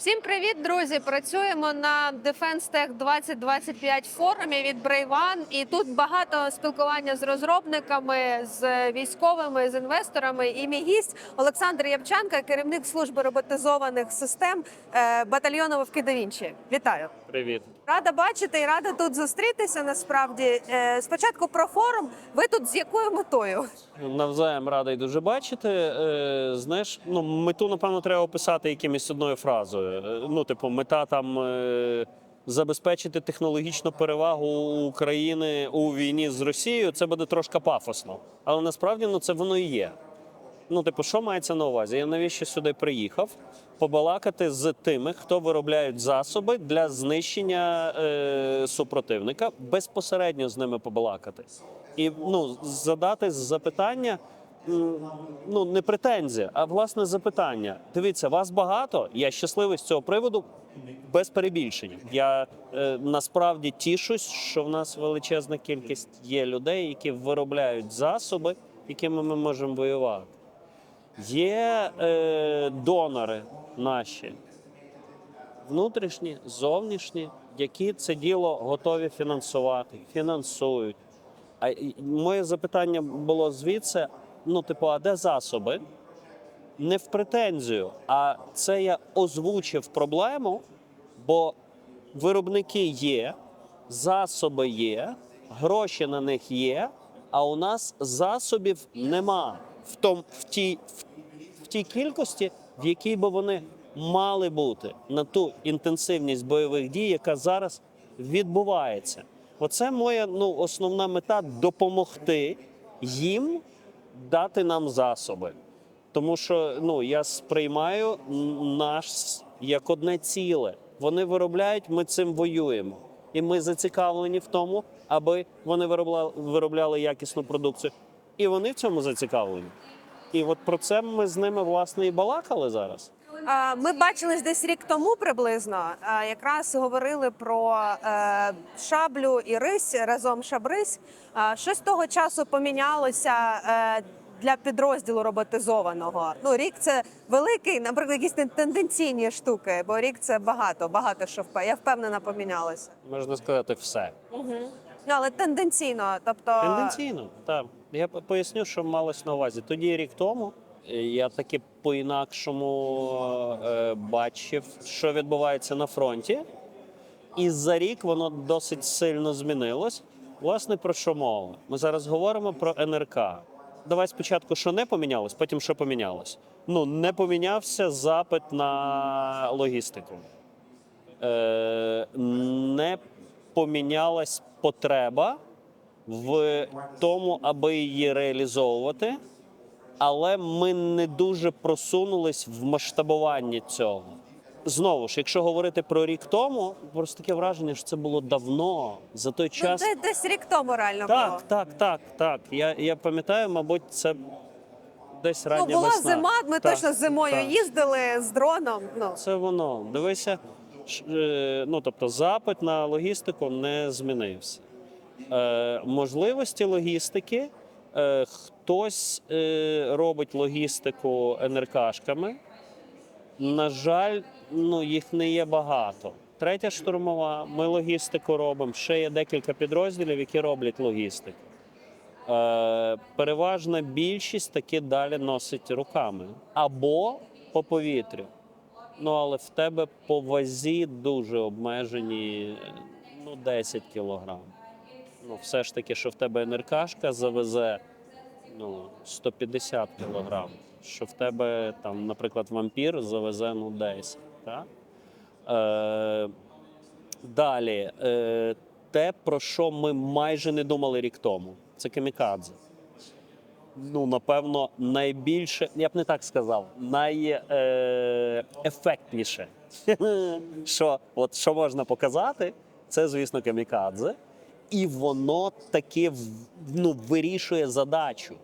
Всім привіт, друзі! Працюємо на Defense Tech 2025 форумі від Брейван. І тут багато спілкування з розробниками, з військовими, з інвесторами. І мій гість Олександр Явчанка, керівник служби роботизованих систем е, батальйону Вовки Давінчі. Вітаю! Привіт. Рада бачити і рада тут зустрітися. Насправді, Е, спочатку про форум. Ви тут з якою метою? Навзаєм радий дуже бачити. Е, знаєш, ну мету, напевно, треба описати якимось одною фразою. Е, ну, типу, мета там забезпечити технологічну перевагу України у війні з Росією. Це буде трошки пафосно. Але насправді ну, це воно і є. Ну, типу, що мається на увазі? Я навіщо сюди приїхав? Побалакати з тими, хто виробляють засоби для знищення е, супротивника, безпосередньо з ними побалакати. І ну, задати запитання, ну не претензія, а власне запитання. Дивіться, вас багато. Я щасливий з цього приводу, без перебільшення. Я е, насправді тішусь, що в нас величезна кількість є людей, які виробляють засоби, якими ми можемо воювати. Є е, донори наші, внутрішні, зовнішні, які це діло готові фінансувати, фінансують. А моє запитання було звідси: ну, типу, а де засоби? Не в претензію, а це я озвучив проблему, бо виробники є, засоби є, гроші на них є, а у нас засобів нема в, том, в, тій, в, тій кількості, в якій би вони мали бути на ту інтенсивність бойових дій, яка зараз відбувається. Оце моя ну, основна мета допомогти їм дати нам засоби. Тому що ну я сприймаю наш як одне ціле. Вони виробляють, ми цим воюємо, і ми зацікавлені в тому, аби вони виробляли, виробляли якісну продукцію. І вони в цьому зацікавлені. І от про це ми з ними власне і балакали зараз. Ми бачились десь рік тому приблизно. Якраз говорили про е, шаблю і рись разом шабрись. А, Що з того часу помінялося е, для підрозділу роботизованого? Ну, рік це великий, наприклад, якісь тенденційні штуки, бо рік це багато, багато що я впевнена помінялося. Можна сказати, все Ну але тенденційно, тобто тенденційно. Так я поясню, що малось на увазі. Тоді рік тому е, я таки по-інакшому е, бачив, що відбувається на фронті. І за рік воно досить сильно змінилось. Власне, про що мова? Ми зараз говоримо про НРК. Давай спочатку, що не помінялось, потім що помінялось. Ну, не помінявся запит на логістику. Е, не помінялась потреба в тому, аби її реалізовувати, але ми не дуже просунулись в масштабуванні цього. Знову ж, якщо говорити про рік тому, просто таке враження, що це було давно за той ну, час. де- десь рік тому реально було. Так, так, так, так. Я, я пам'ятаю, мабуть, це десь Ну, була весна. зима, ми Так, точно зимою так. їздили з дроном. Ну Це воно. Дивися, е, ну тобто запит на логістику не змінився. Е, можливості логістики. Е, хтось е, робить логістику НРКшками. На жаль, ну їх не є багато. Третя штурмова, ми логістику робимо. Ще є декілька підрозділів, які роблять логістику. Переважна більшість таки далі носить руками або по повітрю. Ну, але в тебе по вазі дуже обмежені ну, 10 кілограм. Ну, все ж таки, що в тебе НРКшка завезе ну, 150 кілограм. Що в тебе, там, наприклад, вампір завезе ну, 10. Так? Е, далі, е, те, про що ми майже не думали рік тому, це камікадзе. Ну, напевно, найбільше, я б не так сказав, найефектніше, що, от, що можна показати, це, звісно, камікадзе. І воно таки ну, вирішує задачу.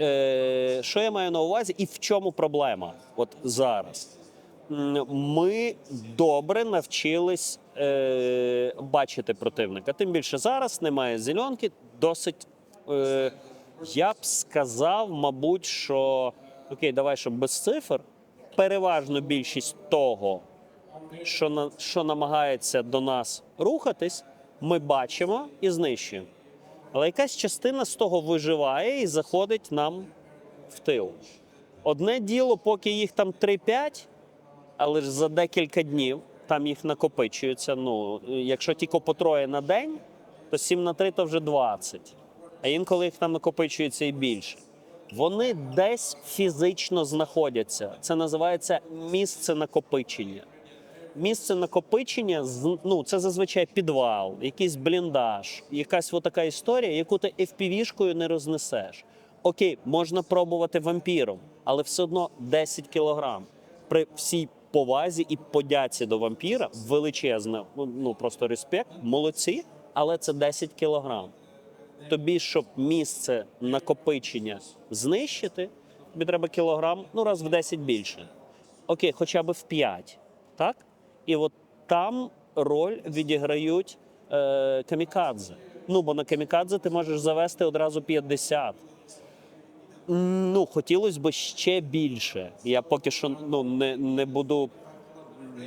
Е, що я маю на увазі, і в чому проблема? От зараз. Ми добре навчились е, бачити противника. Тим більше зараз немає зеленки, досить. Е, я б сказав, мабуть, що окей, давай, щоб без цифр. переважну більшість того, що, на, що намагається до нас рухатись, ми бачимо і знищуємо. Але якась частина з того виживає і заходить нам в тил. Одне діло, поки їх там 3-5, але ж за декілька днів там їх накопичується. Ну, якщо тільки по троє на день, то 7 на 3 то вже 20. А інколи їх там накопичується і більше. Вони десь фізично знаходяться. Це називається місце накопичення. Місце накопичення ну, це зазвичай підвал, якийсь бліндаж, якась така історія, яку ти FPV-шкою не рознесеш. Окей, можна пробувати вампіром, але все одно 10 кілограм. При всій повазі і подяці до вампіра величезна, ну просто респект, молодці, але це 10 кілограм. Тобі, щоб місце накопичення знищити, тобі треба кілограм, ну раз в 10 більше. Окей, хоча б в 5. Так? І от там роль відіграють е, камікадзе. Ну, бо на камікадзе ти можеш завести одразу 50. Ну, хотілося б ще більше. Я поки що ну, не, не буду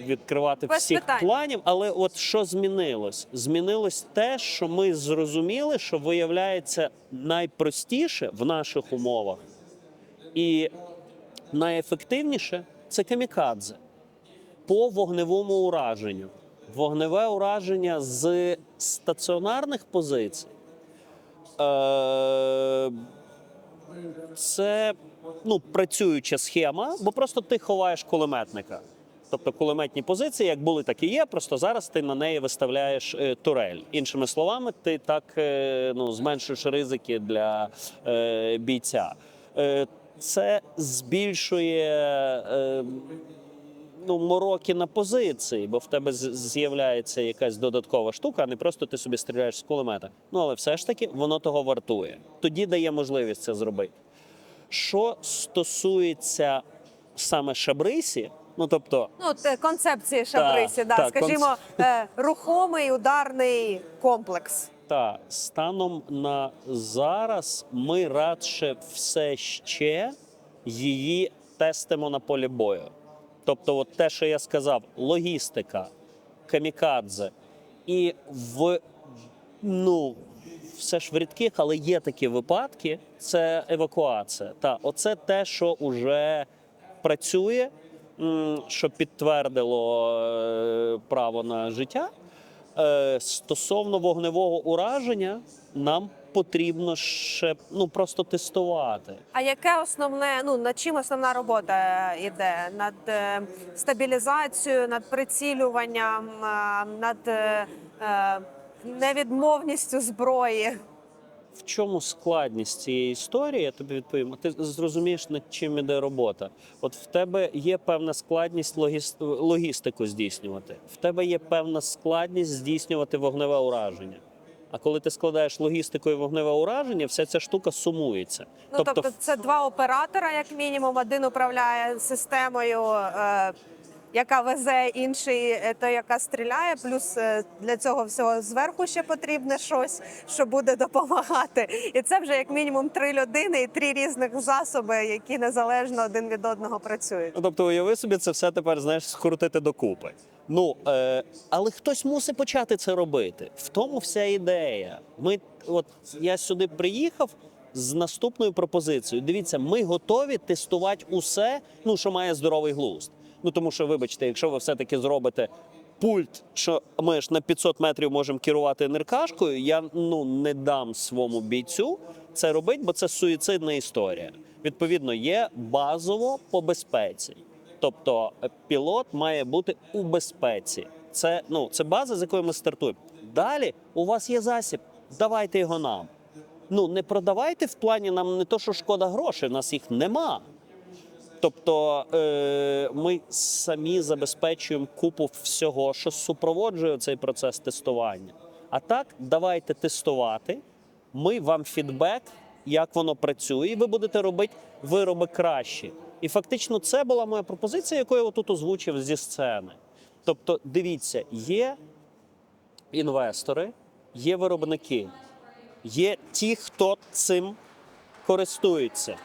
відкривати Без всіх питань. планів, але от що змінилось? Змінилось те, що ми зрозуміли, що виявляється найпростіше в наших умовах і найефективніше це камікадзе по вогневому ураженню. Вогневе ураження з стаціонарних позицій. Е- це ну, працююча схема, бо просто ти ховаєш кулеметника. Тобто кулеметні позиції, як були, так і є. Просто зараз ти на неї виставляєш е, турель. Іншими словами, ти так е, ну, зменшуєш ризики для е, бійця. Е, це збільшує е, ну, мороки на позиції, бо в тебе з'являється якась додаткова штука, а не просто ти собі стріляєш з кулемета. Ну але все ж таки воно того вартує. Тоді дає можливість це зробити. Що стосується саме шабрисі, ну тобто Ну, те, концепції Шабрисі, да, так, скажімо, конц- е, рухомий ударний комплекс. Та станом на зараз ми радше все ще її тестимо на полі бою. Тобто, от те, що я сказав, логістика, камікадзе, і в ну все ж в рідких, але є такі випадки. Це евакуація. Та оце те, що вже працює, що підтвердило е, право на життя. Е, Стосовно вогневого ураження, нам потрібно ще ну просто тестувати. А яке основне, ну над чим основна робота йде? Над е, стабілізацією, над прицілюванням, е, над е, е, невідмовністю зброї? В чому складність цієї історії? Я тобі відповім. Ти зрозумієш, над чим іде робота. От в тебе є певна складність логіс- логістику здійснювати. В тебе є певна складність здійснювати вогневе ураження. А коли ти складаєш логістику і вогневе ураження, вся ця штука сумується. Ну тобто, це два оператора, як мінімум. Один управляє системою, е, яка везе, інший е, той, яка стріляє. Плюс е, для цього всього зверху ще потрібне щось, що буде допомагати. І це вже як мінімум три людини і три різних засоби, які незалежно один від одного працюють. Ну, тобто, уяви собі це все тепер знаєш скрутити докупи. Ну е, але хтось мусить почати це робити. В тому вся ідея. Ми, от я сюди приїхав з наступною пропозицією. Дивіться, ми готові тестувати усе, ну що має здоровий глузд. Ну тому що, вибачте, якщо ви все-таки зробите пульт, що ми ж на 500 метрів можемо керувати НРКшкою, я ну не дам своєму бійцю це робити, бо це суїцидна історія. Відповідно, є базово по безпеці. Тобто е, пілот має бути у безпеці. Це ну це база, з якої ми стартуємо. Далі у вас є засіб. Давайте його нам. Ну не продавайте в плані нам не то, що шкода грошей, у нас їх нема. Тобто е, ми самі забезпечуємо купу всього, що супроводжує цей процес тестування. А так, давайте тестувати. Ми вам фідбек, як воно працює, і ви будете робити вироби краще. І фактично, це була моя пропозиція, яку я отут озвучив зі сцени. Тобто, дивіться, є інвестори, є виробники, є ті, хто цим користуються.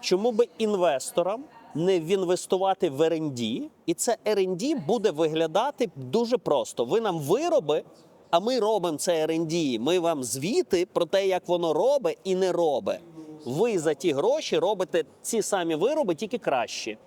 Чому би інвесторам не інвестувати в R&D, і це R&D буде виглядати дуже просто. Ви нам вироби, а ми робимо це R&D. Ми вам звіти про те, як воно робить і не робить. Ви за ті гроші робите ці самі вироби, тільки кращі.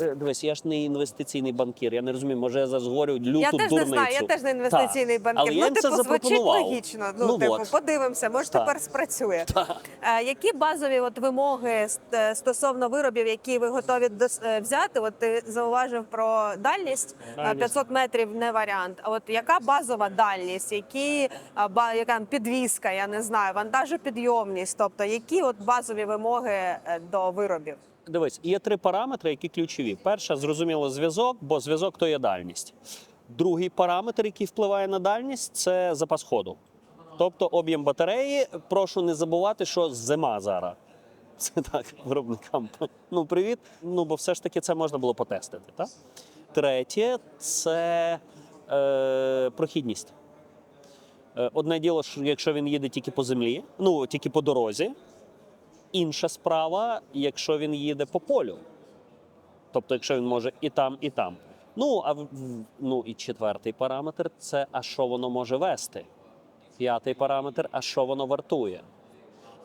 Е, Дивись, я ж не інвестиційний банкір. Я не розумію, може я зараз говорю люту Я теж не знаю, я теж не інвестиційний Так. банкір. Але я ну, це типу, звучить запропонував. логічно. Ну, Ну, типу, от. подивимося, може Так. тепер спрацює. Е, які базові от вимоги е, стосовно виробів, які ви готові дос- взяти? От ти зауважив про дальність, Е, 500 метрів не варіант. А от яка базова дальність, які ба- яка підвізка, я не знаю, вантажопідйомність, тобто які от базові вимоги до виробів? Дивись, є три параметри, які ключові. Перша, зрозуміло, зв'язок, бо зв'язок то є дальність. Другий параметр, який впливає на дальність, це запас ходу. Тобто об'єм батареї. Прошу не забувати, що зима зараз. Це так, виробникам. Ну, привіт. Ну, бо все ж таки це можна було потестити. Так? Третє це е, прохідність. Е, Одне діло, що якщо він їде тільки по землі, ну тільки по дорозі, Інша справа, якщо він їде по полю. Тобто, якщо він може і там, і там. Ну, а ну і четвертий параметр це а що воно може вести. П'ятий параметр, а що воно вартує.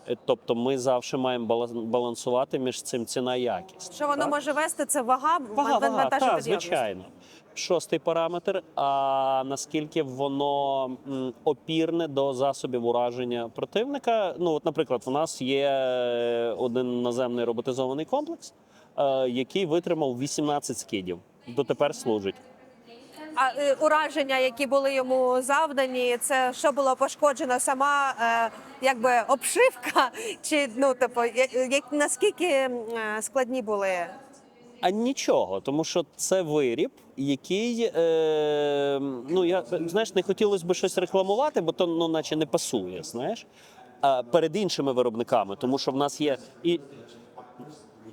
Е, Тобто ми завжди маємо балансувати між цим ціна і якість. Що воно так? може вести? Це вага, Вага, вага, так, звичайно. Шостий параметр. А наскільки воно опірне до засобів ураження противника? Ну, от, наприклад, у нас є е, один наземний роботизований комплекс, е, який витримав 18 скидів. Дотепер служить. А е, ураження, які були йому завдані, це що було пошкоджено сама е, якби обшивка, чи ну типу, як наскільки е, складні були? А нічого, тому що це виріб, який е, ну я знаєш, не хотілося б щось рекламувати, бо то ну, наче не пасує, знаєш. А перед іншими виробниками, тому що в нас є і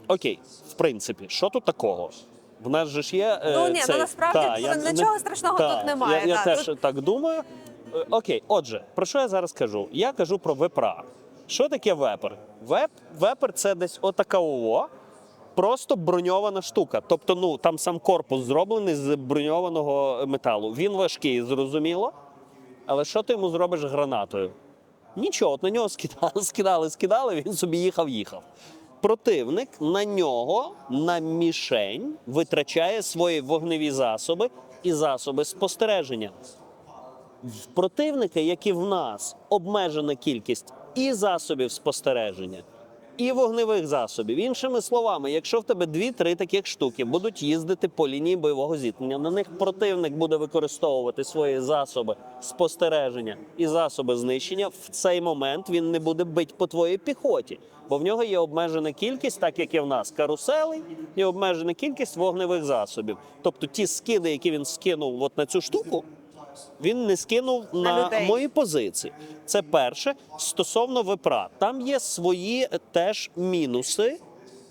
окей, в принципі, що тут такого? В нас же ж є. е, Ну, ні, ну, насправді Та, я нічого страшного та, тут немає, Я, я та, теж тут- так думаю. Е, Окей, отже, про що я зараз кажу? Я кажу про вепра. Що таке вепер? Веп, вепер це десь отака ООО, просто броньована штука. Тобто, ну там сам корпус зроблений з броньованого металу. Він важкий, зрозуміло. Але що ти йому зробиш гранатою? Нічого, от на нього скидали, скидали, скидали, він собі їхав, їхав. Противник на нього, на мішень, витрачає свої вогневі засоби і засоби спостереження. В противника, як і в нас, обмежена кількість і засобів спостереження, і вогневих засобів. Іншими словами, якщо в тебе дві-три таких штуки будуть їздити по лінії бойового зіткнення, на них противник буде використовувати свої засоби спостереження і засоби знищення. В цей момент він не буде бити по твоїй піхоті, бо в нього є обмежена кількість, так як і в нас, каруселей, і обмежена кількість вогневих засобів. Тобто ті скиди, які він скинув от на цю штуку, він не скинув На на, мої позиції. Це перше. Стосовно випра, там є свої е, теж мінуси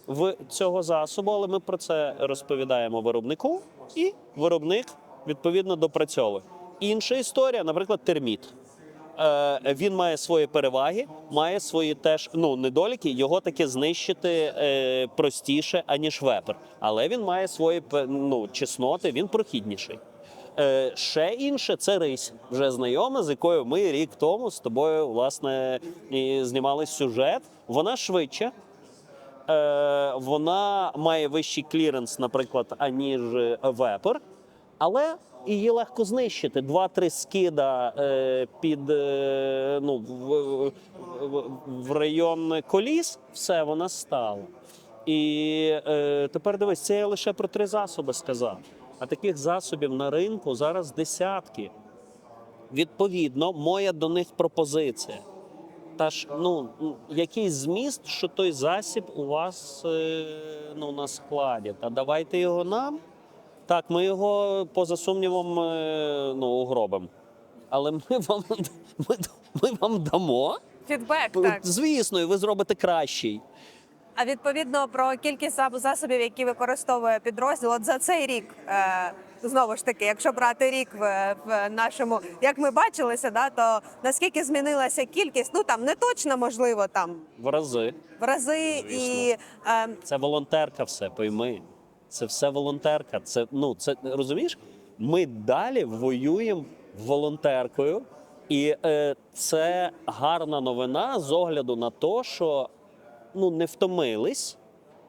в цього засобу, але ми про це розповідаємо виробнику, і виробник відповідно допрацьовує. Інша історія, наприклад, терміт. Е, він має свої переваги, має свої теж ну недоліки. Його таки знищити е, простіше аніж вепер, але він має свої ну, чесноти, він прохідніший. Е, ще інше це рись, вже знайома, з якою ми рік тому з тобою власне і знімали сюжет. Вона швидша. Е, вона має вищий кліренс, наприклад, аніж вепер, але її легко знищити. Два-три скида е, під е, ну, в, в, в район коліс, все вона стала. І е, тепер дивись, це я лише про три засоби сказав. А таких засобів на ринку зараз десятки. Відповідно, моя до них пропозиція. Та ж, ну, якийсь зміст, що той засіб у вас е, ну, на складі. Та давайте його нам. Так, ми його поза сумнівом е, ну, угробимо. Але ми вам, ми, ми вам дамо. Фідбек, так. Звісно, і ви зробите кращий. А відповідно про кількість засобів, які використовує підрозділ, от за цей рік. Е, знову ж таки, якщо брати рік в, в нашому, як ми бачилися, да, то наскільки змінилася кількість, ну там не точно можливо там В рази. в рази і е, Це волонтерка, все пойми. Це все волонтерка. Це ну це розумієш? Ми далі воюємо волонтеркою, і е, це гарна новина з огляду на те, що ну не втомились.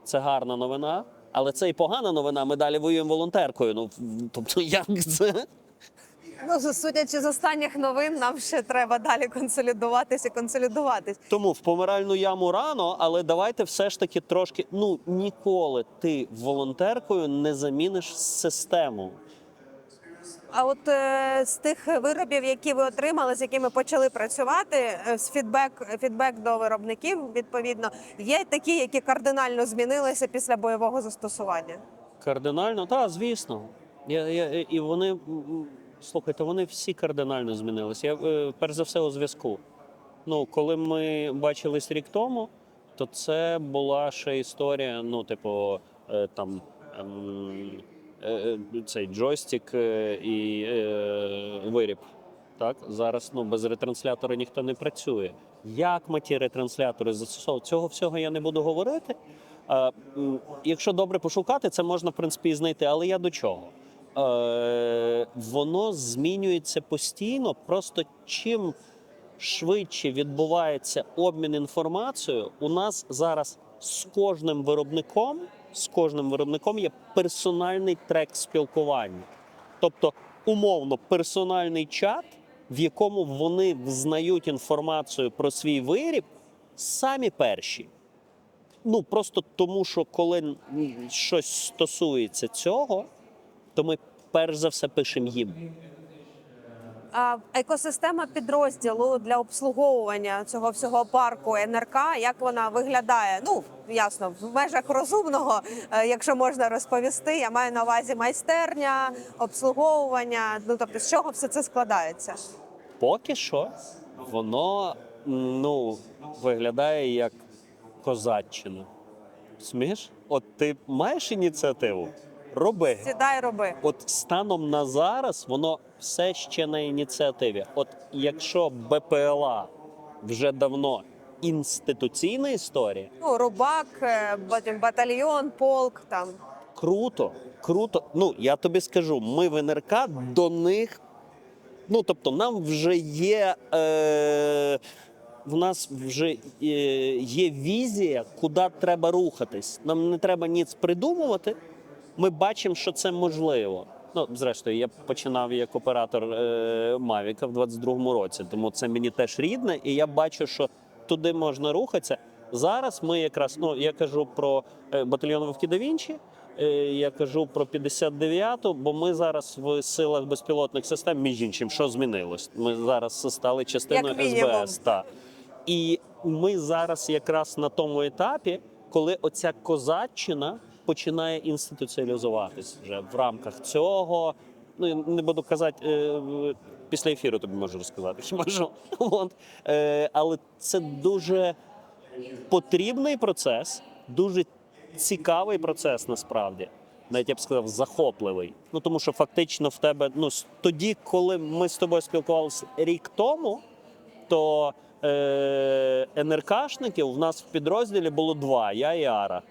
Це гарна новина, але це і погана новина. Ми далі воюємо волонтеркою. Ну тобто, як це? ну судячи з останніх новин, нам ще треба далі консолідуватися, консолідуватись. Тому в помиральну яму рано, але давайте все ж таки трошки. Ну ніколи ти волонтеркою не заміниш систему. А от е, з тих виробів, які ви отримали, з якими почали працювати, е, з фідбек, фідбек до виробників, відповідно, є такі, які кардинально змінилися після бойового застосування. Кардинально, так, звісно. Я, я, і вони, слухайте, вони всі кардинально змінилися. Я, е, перш за все, у зв'язку. Ну, коли ми бачились рік тому, то це була ще історія, ну, типу, е, там. ем, е, е, цей джойстик е, і е, виріб. Так, зараз ну, без ретранслятора ніхто не працює. Як ми ті ретранслятори застосовують? Цього всього я не буду говорити. Е, якщо добре пошукати, це можна в принципі і знайти. Але я до чого? Е, воно змінюється постійно. Просто чим швидше відбувається обмін інформацією, у нас зараз з кожним виробником, з кожним виробником є персональний трек спілкування. Тобто, умовно, персональний чат, в якому вони взнають інформацію про свій виріб самі перші. Ну просто тому, що коли щось стосується цього, то ми перш за все пишемо їм. Екосистема підрозділу для обслуговування цього всього парку НРК, як вона виглядає? Ну ясно, в межах розумного, е, якщо можна розповісти, я маю на увазі майстерня, обслуговування. Ну тобто, з чого все це складається? Поки що воно ну, виглядає як козаччина. Смієш? От ти маєш ініціативу? Роби. Сідай, роби. От станом на зараз воно все ще на ініціативі. От якщо БПЛА вже давно інституційна історія, Ну, рубак, е, батальйон, полк там. круто, круто. Ну я тобі скажу, ми в НРК до них. Ну тобто, нам вже є. Е, в нас вже е, є візія, куди треба рухатись. Нам не треба ніц придумувати. Ми бачимо, що це можливо. Ну, зрештою, я починав як оператор е, Мавіка в 22-му році, тому це мені теж рідне, і я бачу, що туди можна рухатися. Зараз ми якраз ну я кажу про е, батальйон Вовки да Вінчі, е, я кажу про 59-ту, бо ми зараз в силах безпілотних систем, між іншим, що змінилось? Ми зараз стали частиною Як. СБС. Та. І ми зараз якраз на тому етапі, коли оця козаччина починає інституціалізуватись вже в рамках цього. Ну не буду казати е, після ефіру, тобі можу розказати. Хіба що е, але це дуже потрібний процес, дуже цікавий процес насправді. Навіть я б сказав, захопливий. Ну тому що фактично в тебе, ну тоді, коли ми з тобою спілкувалися рік тому, то е, НРКшників в нас в підрозділі було два: я і Ара.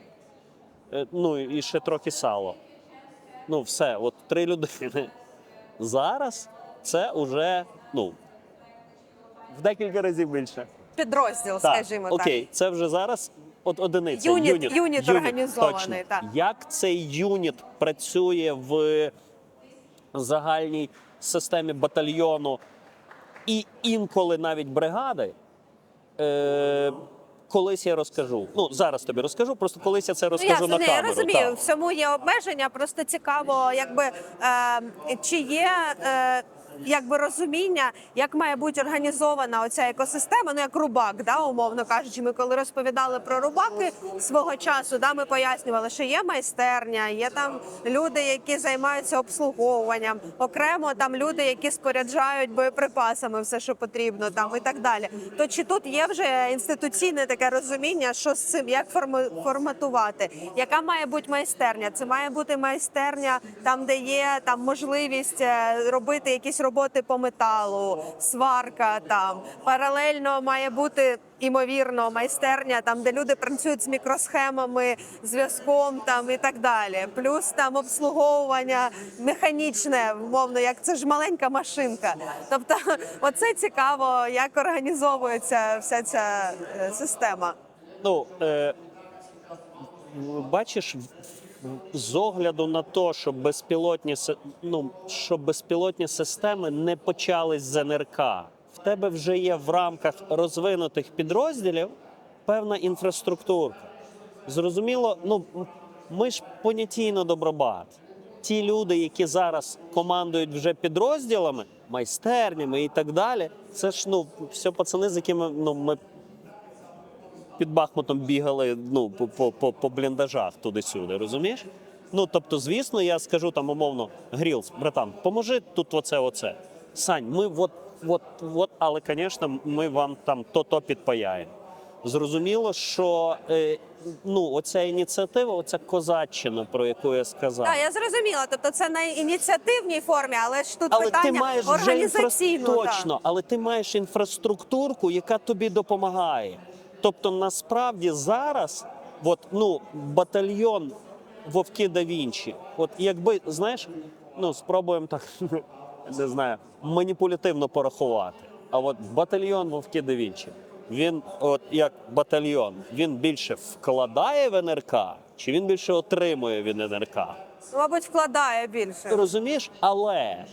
Е, ну і ще трохи сало. Ну, все, от три людини. Зараз це вже ну, в декілька разів більше. Підрозділ, Так, скажімо окей, це вже зараз от одиниця. Юніт- юніт організований, так. Як цей юніт працює в загальній системі батальйону і інколи навіть бригади. Е, колись я розкажу. Ну, зараз тобі розкажу, просто колись я це Ну, розкажу ясно, на камеру. я розумію, так. всьому є обмеження. Просто цікаво, якби е, чи є. Е, якби розуміння, як має бути організована оця екосистема, ну як рубак, да, умовно кажучи. Ми коли розповідали про рубаки свого часу, да, ми пояснювали, що є майстерня, є там люди, які займаються обслуговуванням, окремо там люди, які споряджають боєприпасами, все, що потрібно, там і так далі. То чи тут є вже інституційне таке розуміння, що з цим як форму- форматувати? Яка має бути майстерня? Це має бути майстерня там, де є там можливість е, робити якісь роботи по металу, сварка там паралельно має бути. Імовірно, майстерня там, де люди працюють з мікросхемами, зв'язком там і так далі. Плюс там обслуговування механічне, умовно, як це ж маленька машинка. Тобто, оце цікаво, як організовується вся ця е, система. Ну, е, бачиш, з огляду на те, що безпілотні, ну, що безпілотні системи не почались з НРК, в тебе вже є в рамках розвинутих підрозділів певна інфраструктура. Зрозуміло, ну ми ж понятійно добробат. Ті люди, які зараз командують вже підрозділами, майстернями і так далі, це ж ну все пацани, з якими ну ми під Бахмутом бігали ну, по, по, по, бліндажах туди-сюди, розумієш? Ну, тобто, звісно, я скажу там умовно, Грілс, братан, поможи тут оце, оце. Сань, ми от, от, от, але, звісно, ми вам там то-то підпаяємо. Зрозуміло, що е, ну, оця ініціатива, оця козаччина, про яку я сказав. Так, я зрозуміла. Тобто це на ініціативній формі, але ж тут Але питання ти маєш вже організаційно. інфра... точно, але ти маєш інфраструктурку, яка тобі допомагає. Тобто, насправді зараз, от, ну, батальйон Вовки да Вінчі, от якби, знаєш, ну спробуємо так не знаю, маніпулятивно порахувати. А от батальйон Вовки да Вінчі, він, от як батальйон, він більше вкладає в НРК, чи він більше отримує від НРК? Мабуть, вкладає більше. Розумієш, але,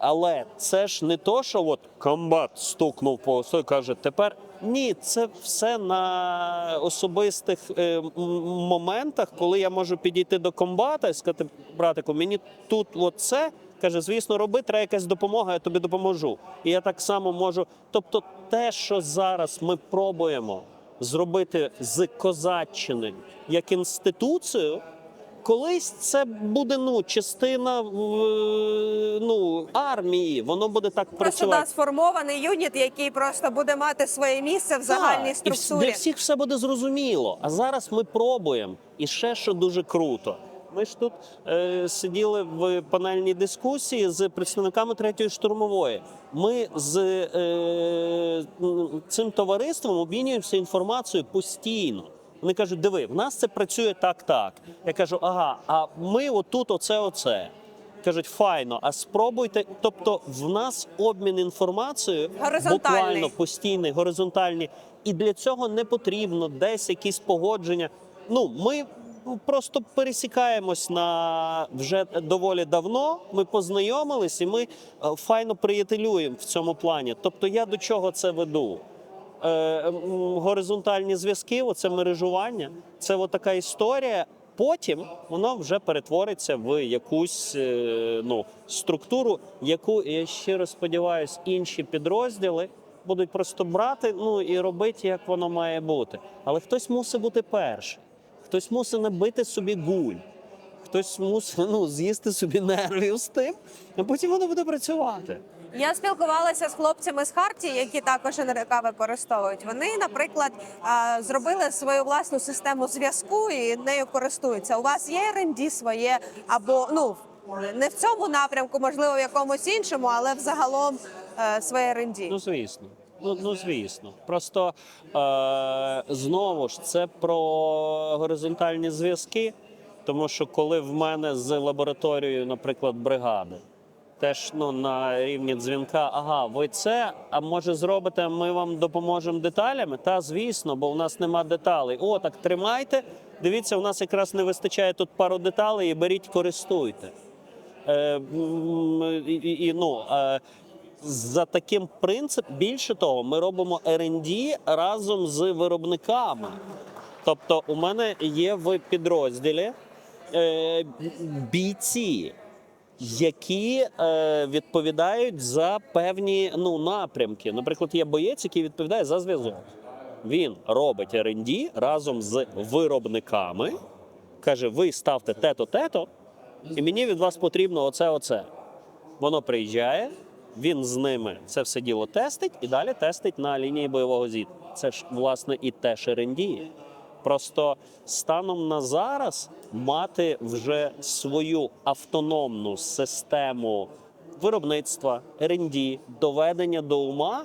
але це ж не то, що от комбат стукнув по осою, каже, тепер ні, це все на особистих е, моментах, коли я можу підійти до комбата і сказати, братику, мені тут от це. Каже, звісно, роби, треба якась допомога, я тобі допоможу. І я так само можу. Тобто, те, що зараз ми пробуємо зробити з козаччини як інституцію, Колись це буде ну частина в- ну армії. Воно буде так Просто працювати. сформований юніт, який просто буде мати своє місце в загальній Так, і структурі. для всіх все буде зрозуміло. А зараз ми пробуємо. І ще що дуже круто. Ми ж тут е, сиділи в панельній дискусії з представниками третьої штурмової. Ми з е, цим товариством обмінюємося інформацією постійно. Вони кажуть: диви, в нас це працює так, так. Я кажу, ага, а ми отут, оце, оце. Кажуть, файно, а спробуйте. Тобто, в нас обмін інформацією Горизонтальний. буквально постійний, горизонтальні. І для цього не потрібно десь якісь погодження. Ну, ми просто пересікаємось на вже доволі давно. Ми познайомились і ми е, файно приятелюємо в цьому плані. Тобто, я до чого це веду? Е, горизонтальні зв'язки, оце мережування, це така історія. Потім воно вже перетвориться в якусь е, ну, структуру, яку я щиро сподіваюся, інші підрозділи будуть просто брати ну і робити, як воно має бути. Але хтось мусить бути перший, хтось мусить набити собі гуль, хтось мусить ну, з'їсти собі нервів з тим, а потім воно буде працювати. Я спілкувалася з хлопцями з Хартії, які також НРК використовують. Вони, наприклад, зробили свою власну систему зв'язку і нею користуються. У вас є РНД своє або ну не в цьому напрямку, можливо, в якомусь іншому, але взагалом е, своє РНД. Ну, звісно. Ну, ну звісно. Просто е, знову ж це про горизонтальні зв'язки, тому що коли в мене з лабораторією, наприклад, бригади, теж ну, на рівні дзвінка, ага, ви це, а може зробите, ми вам допоможемо деталями? Та звісно, бо у нас нема деталей. О, так тримайте. Дивіться, у нас якраз не вистачає тут пару деталей, і беріть, користуйте. Е, і, і, ну, е, за таким принципом, більше того, ми робимо R&D разом з виробниками. Тобто, у мене є в підрозділі е, бійці які е, відповідають за певні ну, напрямки. Наприклад, є боєць, який відповідає за зв'язок. Він робить R&D разом з виробниками, каже: ви ставте те-то, те-то, і мені від вас потрібно оце, оце. Воно приїжджає, він з ними це все діло тестить і далі тестить на лінії бойового зіткнення. Це ж власне і теж R&D. Просто станом на зараз мати вже свою автономну систему виробництва, R&D, доведення до ума.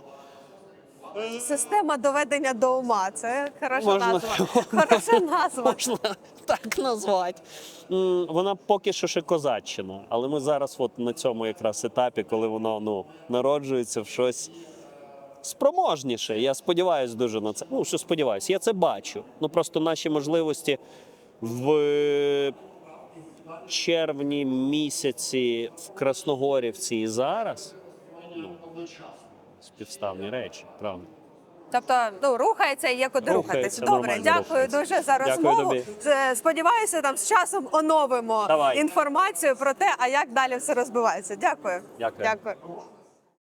Система доведення до ума. Це хороша Можна. назва. Хороша назва. Можна так назвати. Вона поки що ще козаччина, але ми зараз, от на цьому якраз етапі, коли воно ну, народжується в щось спроможніше. Я сподіваюся дуже на це. Ну, що сподіваюся, я це бачу. Ну просто наші можливості в червні місяці в Красногорівці і зараз. Ну, співставні речі, правда. Тобто, ну рухається і є куди рухатись. Добре, дякую рухається. дуже за розмову. Сподіваюся, там з часом оновимо Давай. інформацію про те, а як далі все розбивається. Дякую. Дякую. Дякую.